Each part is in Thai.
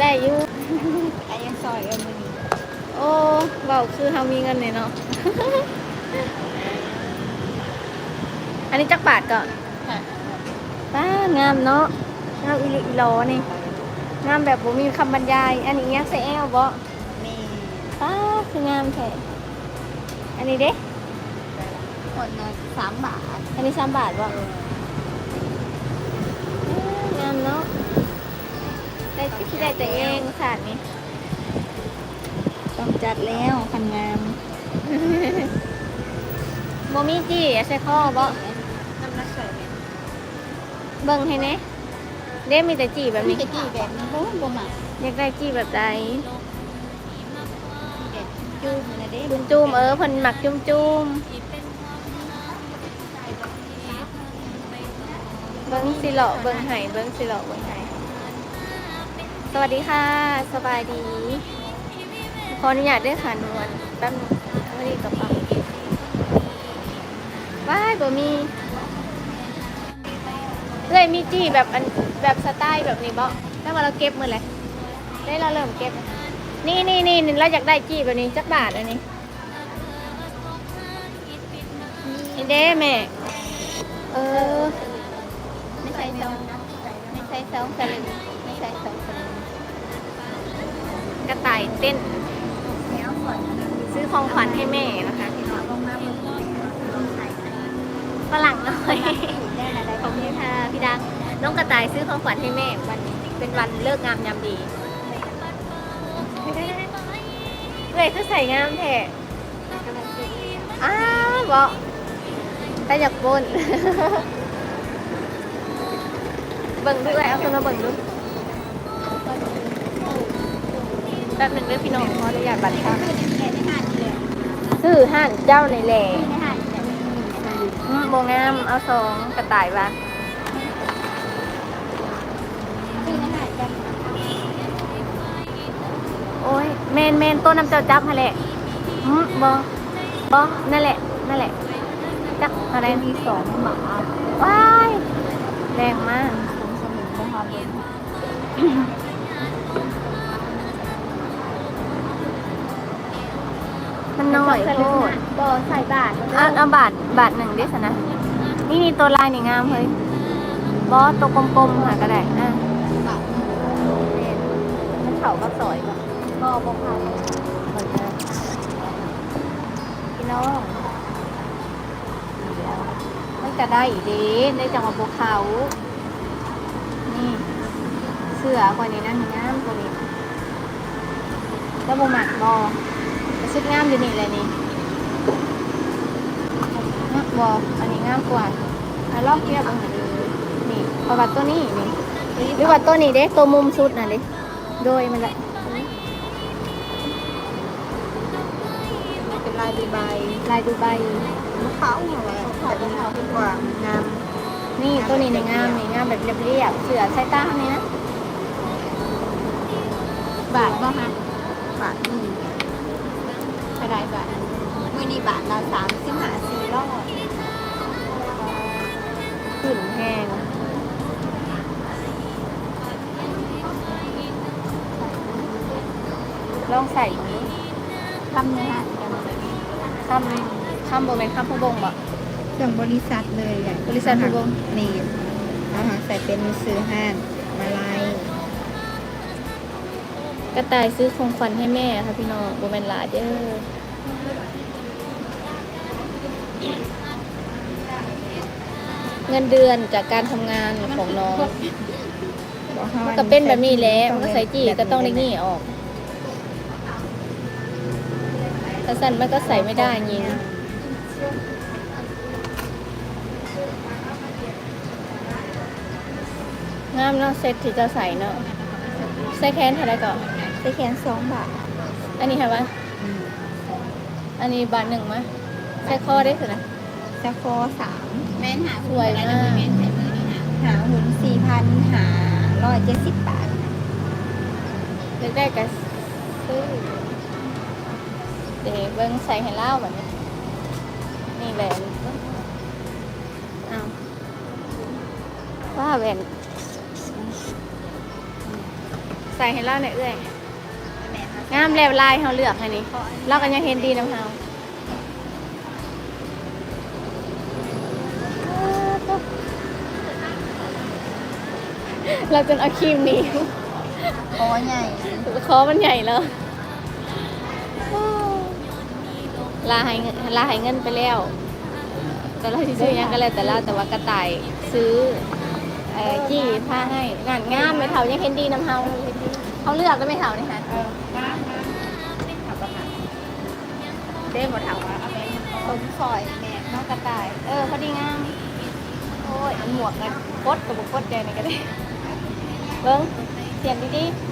ได้อยู่ไอ้ยังซอยเอ็มมือนี้โอ้เบาคือเฮามีเงินเลยเนาะ อันนี้จักบาทก่อนค่ะป้างามเนาะงามอีหลีอีหลอนี่งามแบบบ่มีคำบรรยาย อันนี้ยักใส่แอลบ่นี่ป้าคืองามแท้อันนี้เด้คนละสามบาท อันนี้สามบาทบ่งามเนาะ ได้ที่ได้แต่เองสาดนี้ต้องจัดแล้วคันงามบ่มีจี้อะใส่ข้อบ่น้ำนักใส่แบบเบิ่งให้แหน่เด้มีแต่จี้แบบมีนี้กะจี้แบบนี้โอ้บ่มาอยากได้จี้แบบใดแบบจูบนะเด้จุ้มจุ้มๆเออเพิ่นหมักจุ้มจุ้มๆเบิ้งสิเลาะเบิ้งไห้เบิ้งสิเลาะเบิ้งไห้ สวัสดีค่ะ สบายดี ขออนุญาตด้วยค่ะนวลแป๊บนึงไม่ได้กระเป๋าว้ายบ่มีเอ้ยมีจี้แบบอันแบบสไตล์แบบนี้บ่แล้วมาเราเก็บมือเลยได้เราเริ่มเก็บ นี่นี่นี่เราอยากได้จี้แบบนี้จักบาทอันนี้นี่เด้แม่ เออ ไม่ใช่สองไม่ใช่สองสลึงไม่ใช่สอง กระต่ายเต้นแล้วก่อนซื้อของขวัญให้แม่นะคะพี่น้องลงมาบนลงใส่ใส่ฝรั่งน้อยได้อะไรขอบคุณค่ะพี่ดังน้องกระต่ายซื้อของขวัญให้แม่วันเป็นวันเลิกงามยามดีเลยคือใส่งามแท้อ้าวบอกแต่อยากบนเบิ่งด้วยเอาตัวมาเบิ่งดูแป๊บหนึ่งเด้อพี่น้องขออนุญาตบัตรค่ะแกได้ห้าเดือนซื้อห่านเจ้าในแหล่ได้ห้าเดือนอืมโบงามเอาสองกระต่ายวะที่ได้ห้าเดือนโอ้ยเมนเมนต้นน้ำเจ้าจับฮะแหละอืมบอบอนั่นแหละ นั่นแหละ จักอะไรมีสองหมาว้ายแรงมากสองสมุนนะค นมันน้อยโคตรบ่ใส่บาทอะเอาบาทบาทหนึ่งดิสนะนี่นี่ตัวลายนี่งามเฮ้ยบอสตัวกลมๆค่ะก็ได้อะบาทมันเข่าก็สอยก่อนบ่บ่ค่ะพี่น้องมันจะได้อีกดีในจังหวัดภูเขา นี่ เสื้อกว่านี้นะมีงามกว่านี้แล้วโมหมักบอ ชุดงามอยู่นี่เลยนี่งักบออันนี้งามกว่าอะลอกเทียบกันหน่อยดูนี่ประวัติตัวนี้นี่หรือว่าตัวนี้เด้ตัวมุมชุดน่ะเด้โดยมันแหละเป็นลายดูใบลายดูใบมะเขาอะไรแต่เป็นเขาดีกว่างามนี่ตัวนี้นี่งามนี่งามแบบเรียบๆเสือใส่ตาข้างนี้นะบาทบ่ฮะบาทอืม เท่าไรบาทมื้อนี้บาทละสามสิบห้าสี่ร้อยขึ้นแห้งลองใส่นี้ทำเนี่ยฮะคำคำโบเป็นคำผู้บงบ่เครื่องบริษัทเลยแหละบริษัทผู้บงนี่เอาหาใส่เป็นซื้อห้านมาลายกระต่ายซื้อของขวัญให้แม่ค่ะพี่น้องโบเป็นหลาเด้อ เงินเดือนจากการทำงานของน้องมันก็เป็นแบบนี้แหละมันก็ใส่จี้ก็ต้องได้งี้ออกถ้าสั้นมันก็ใส่ไม่ได้ยิงงามเนาะเซ็ตที่จะใส่เนาะใส่แขนเท่าไรก่อนใส่แขนสองบาทอันนี้ค่ะวะ อันนี้บาทหนึ่งมั้ยใส่คอได้สินะสะโคสามแม่นหาสวยมากหาหุ่นสี่พันหาร้อยเจ็ดสิบบาทเลือกได้ก็ซื้อเดี๋ยวเบิ้งใส่ให้เล่าแบบนี้นี่แหวนอ้าวว่าแหวนใส่ให้เราหน่อยเอื้อยแม่ค่ะ งามแล้วลายเฮาเลือกให้นี่เราก็ยังเห็นดีนํเฮาเราจนเอาครีมหนีคอใหญ่คอมันใหญ่แล้วลาให้เงินลาให้เงินไปแล้ว แต่เราสิซื้อหยังก็แล้วแต่เราแต่ว่ากระต่ายซื้อเออจี้ผ้าให้งานงามไม่เท่ายังเห็นดีนํเฮาเขาเลือกได้ไม่เท่านี่ค่ะเออน้ำน้ำขับประหารเด้หมดถาว่าเอาไปผมซอยแม่น้องกระต่าย เออพอดีงามโอ้ยหมวกนะกดกับบุกดใจนี่ก็ได้เบิ้งเสียงดีๆ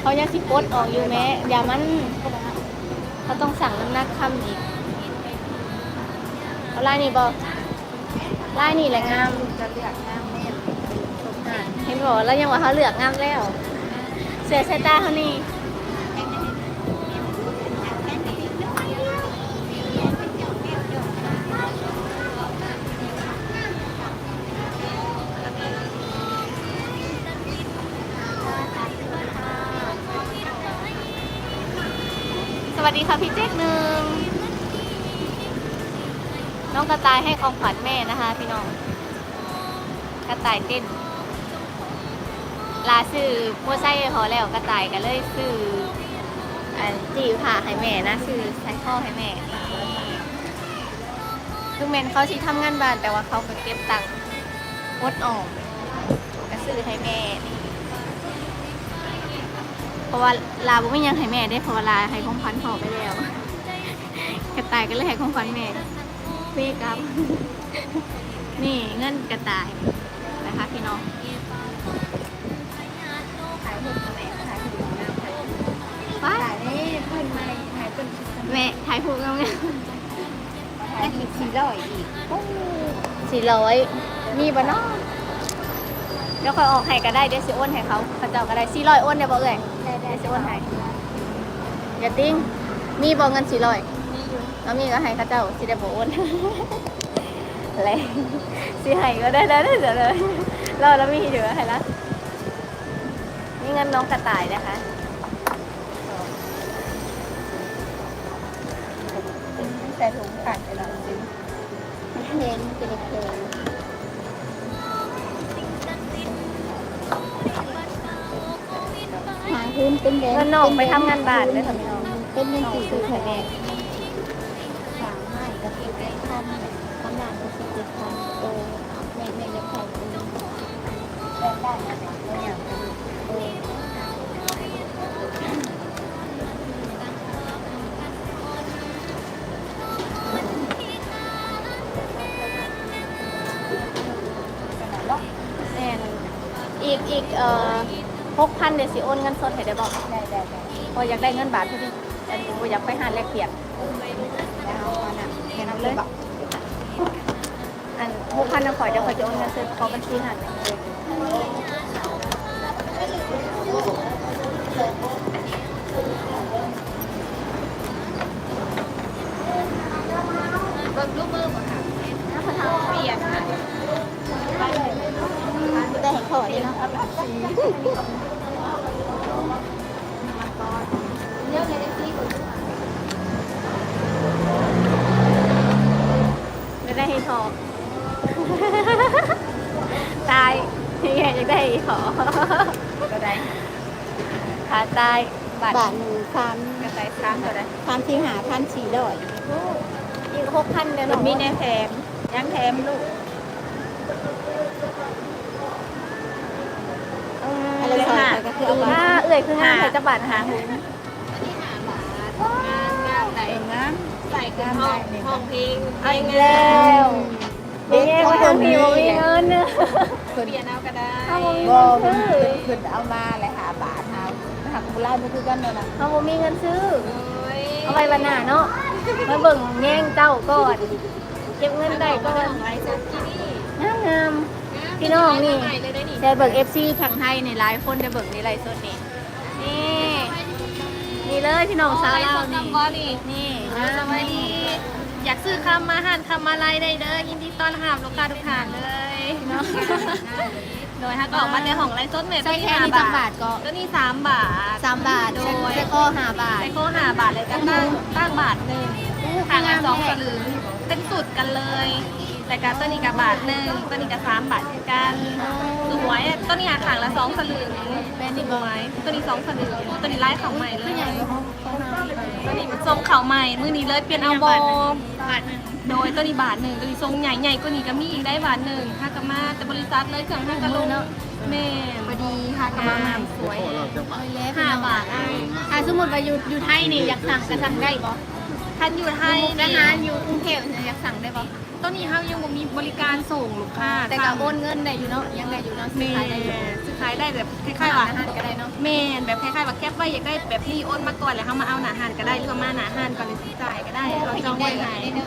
เขายังสิกดออกอยู่แม้อย่ามันเขาต้องสั่งน้ำหนักคำอีก เอาลายนี่บอลายนี่แหละงามจะเลือกน้ำแม่ชมอะเห็นบอกแล้วยังว่าเขาเหลือกงามแล้ว เสือสายตาเขานี่สวัสดีค่ะพี่เจ องกระต่ายให้ของขวัญแม่นะคะ พี่น้อง กระต่ายเต้นลาซื้อโมไซค์พอแล้วกระต่ายก็เลยซื้ออันจีผ่าให้แม่นะซื้อใส่ข้อให้แม่นี่คือแมนเขาที่ทำงานบ้านแต่ว่าเขาก็เก็บตังค์งดออมก็ซื้อให้แม่นี่เพราะว่าลาบุไม่ยังให้แม่ได้เพราะว่าลาให้ของขวัญพ่อไปแล้วกระต่ายก็เลยให้ของขวัญแม่ เฟ่ครับ นี่เงินกระต่ายนะคะพี่น้องถ่ายหุ่นกับแม่ถ่ายหุ่นกับน้ำถ่ายว้าถ่ายนี่เพื่อนไม่ถ่ายเป็นแม่ถ่ายผูกงามถ่ายอีกสี่ร้อยอีกสี่ร้อยมีบ่เนาะเดี๋ยวคอยออกให้ก็ได้เดี๋ยวสิโอนให้เขาเขาเจ้าก็ได้สี่ร้อยโอนได้บ่เอ่ยได้ได้เดี๋ยวสิโอนให้อย่าติ้งมีบ่เงินสี่ร้อย มีอยู่แล้วมีก็ให้เขาเจ้าสิได้บ่โอนอะไรสิให้ก็ได้ได้ได้เดี๋ยวเลยเราแล้วมีอยู่ให้ละนี่เงินน้องกระต่ายนะคะใส่ถุงผ่านไปแล้วจริงมันเพลงเป็นเพลงหางพื้นเป็นแดงเงินน้องไปทำงานบ้านเด้อค่ะพี่น้องเป็นยังน้องสี่ซื้อให้แม่สามให้ก็สิบ เจ็ดพันขนาดก็สิบเจ็ดพันโตแม่แม่จะแพงเป็นได้ได้นะตัวอย่างเออแน่นอีกอีกเอ่อหกพันเดี๋ยวสิโอนเงินสดให้ได้บอกได้ได้ได้พออยากได้เงินบาทพอดีแต่ผมอยากไปหาแลกเปลี่ยนแล้วเอาอันน่ะค่นั้นเลยบอก หกพันนะขอเดี๋ยวขอจะโอนเงินสดขอบัญชีหัน ห้ทองก็ได้ขาตายบาทบาทหนึ่งพันกระต่ายสามก็ได้พันที่หาพันสี่ร้อยอีกหกพันเดี๋ยวหนูมีแนวแถมยังแถมลูกอะไรซอยก็คือเอาบาทถ้าเอื่อยคืองานใส่จะบาทหาหูงานไหนงานใส่กันห้องห้องเพลงเอาอีกแล้วเย้ว่าทางพี่ว่ามีเงิน เนอะเปลี่ยนเอาก็ได้ถ้าบ่มีบ่เงินซื้อขึ้นเอามาเลยหาบาทเอาหักบุไลไม่คือกันเลยนะถ้าบ่มีเงินซื้อ เอาไปบรรณาเนาะมาเบิ่งแย่งเจ้าก่อนเก็บเงินได้ก่อนไลฟ์สดที่นี่งามงามๆพี่น้องนี่แชร์เบิ่ง FC ฝั่งไทยในหลายคนได้เบิ่งในไลฟ์สดนี่นี่นี่เลยพี่น้องสาวเรานี่นี่นะสวัสดีอยา กซื้อคำมาหันคำมาไลได้เด้อยินดีต้อนรับลูกค้าทุกท่านเลยเนาะโดยถ้าก็ออกมาในห้องไลฟ์สดเมทใส่แค่นี้จักบาทก็ตัวนี้สามบาทสามบาทโดยใส่ข้อห้าบาทไซโก้ห้าบาทเลยก็ตั้งตั้งบาทหนึ่งห่างกันสองสลึงเป็นสุดกันเลยแต่การตัวนี้กับบาทหนึ่งตัวนี้กับสามบาทคือกันสวยอะตัวนี้หาขางละสองสลึงเป็นนี่สบ่วยตัวนี้สองสลึงตัวนี้ไล่เขาใหม่เลคืย ตัวนี้ทรงเขาใหม่มือนี้เลยเปลี่ยนเอาโบบาทหนึ่งโดยตัวนี้บาทหนึ่งตัวนี้ทรงใหญ่ใหญ่กว่านี้ก็มีอีกได้บาทหนึ่งห้ากะมาแต่บริษัทเลยเครื่องห้ากะลงแม่พอดีห้ากะมาสวยห้าบาทถ้าสมมติว่าอยู่อยู่ไทยนี่อยากสั่งก็สั่งได้บ่ ท่านอยู่ไทยทหารอยู่กรุงเทพเนี่ยอยากสั่งได้บ่ตัวนี้เขายังบ่มีบริการส่งลูกค้าแต่ก็โอนเงินได้อยู่เนาะยังได้อยู่เนาะเมซื้อขายได้อยู่ซื้อขายได้แบบคข้าล้ายวๆว่า อาหารก็ได้เนาะเมนแบบคล้ายๆว่าแคปไว้อยากได้แบบนี้โอนมาก่อนแล้วเขามาเอาหนาหานก็ได้หรือว่ามาหนาหานก่อนเลยจ่ายก็ได้เขาจองไว้ให้